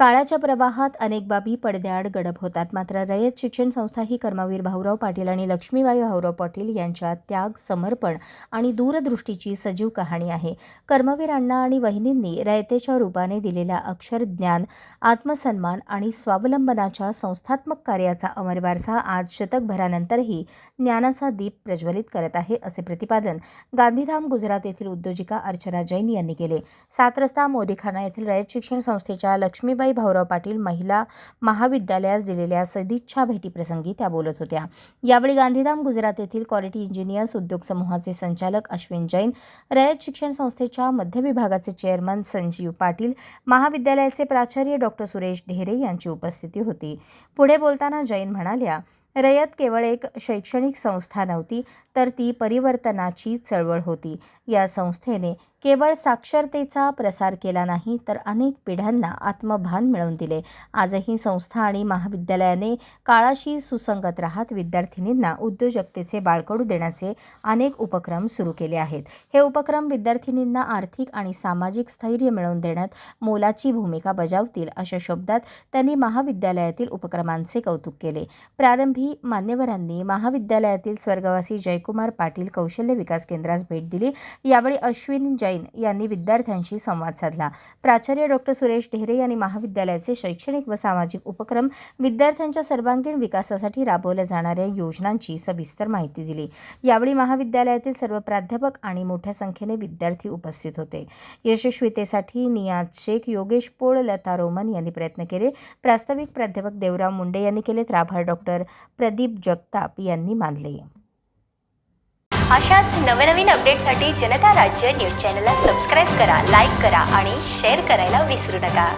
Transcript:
काळाच्या प्रवाहात अनेक बाबी पडद्याआड गडप होतात. मात्र रयत शिक्षण संस्था ही कर्मवीर भाऊराव पाटील आणि लक्ष्मीबाई भाऊराव पाटील यांच्या त्याग समर्पण आणि दूरदृष्टीची सजीव कहाणी आहे. कर्मवीर अण्णा आणि वहिनींनी रयतेच्या रूपाने दिलेल्या अक्षर ज्ञान आत्मसन्मान आणि स्वावलंबनाच्या संस्थात्मक कार्याचा अमर वारसा आज शतकभरानंतरही ज्ञानाचा दीप प्रज्वलित करत आहे असे प्रतिपादन गांधीधाम गुजरात येथील उद्योजिका अर्चना जैन यांनी केले. सात रस्ता मोदीखाना येथील रयत शिक्षण संस्थेच्या लक्ष्मीबाई भाऊराव पाटील महिला महाविद्यालयास दिलेल्या सदिच्छा भेटीप्रसंगी त्या बोलत होत्या. यावेळी गांधीधाम गुजरात येथील क्वालिटी इंजिनियर्स उद्योग समूहाचे संचालक अश्विन जैन रयत शिक्षण संस्थेच्या मध्य विभागाचे चेअरमन संजीव पाटील महाविद्यालयाचे प्राचार्य डॉक्टर सुरेश ढेरे यांची उपस्थिती होती. पुढे बोलताना जैन म्हणाल्या रयत केवळ एक शैक्षणिक संस्था नव्हती तर ती परिवर्तनाची चळवळ होती. या संस्थेने केवळ साक्षरतेचा प्रसार केला नाही तर अनेक पिढ्यांना आत्मभान मिळवून दिले. आजही संस्था आणि महाविद्यालयाने काळाशी सुसंगत राहत विद्यार्थिनींना उद्योजकतेचे बाळकडू देण्याचे अनेक उपक्रम सुरू केले आहेत. हे उपक्रम विद्यार्थिनींना आर्थिक आणि सामाजिक स्थैर्य मिळवून देण्यात मोलाची भूमिका बजावतील अशा शब्दात त्यांनी महाविद्यालयातील उपक्रमांचे कौतुक केले. प्रारंभी मान्यवरांनी महाविद्यालयातील स्वर्गवासी जयकुमार पाटील कौशल्य विकास केंद्रास भेट दिली. यावेळी अश्विन जैन यांनी विद्यार्थ्यांशी संवाद साधला. प्राचार्य डॉक्टर सुरेश ढेरे यांनी महाविद्यालयाचे शैक्षणिक व सामाजिक उपक्रम विद्यार्थ्यांच्या सर्वांगीण विकासासाठी राबवल्या जाणाऱ्या योजनांची सविस्तर माहिती दिली. यावेळी महाविद्यालयातील सर्व प्राध्यापक आणि मोठ्या संख्येने विद्यार्थी उपस्थित होते. यशस्वीतेसाठी नियाज शेख योगेश पोळ लता रोमन यांनी प्रयत्न केले. प्रास्ताविक प्राध्यापक देवराव मुंडे यांनी केले राभार डॉक्टर प्रदीप जगताप यांनी मानले. अशाच नवनवीन अपडेटसाठी जनता राज्य न्यूज चॅनलला सबस्क्राईब करा लाईक करा आणि शेअर करायला विसरू नका.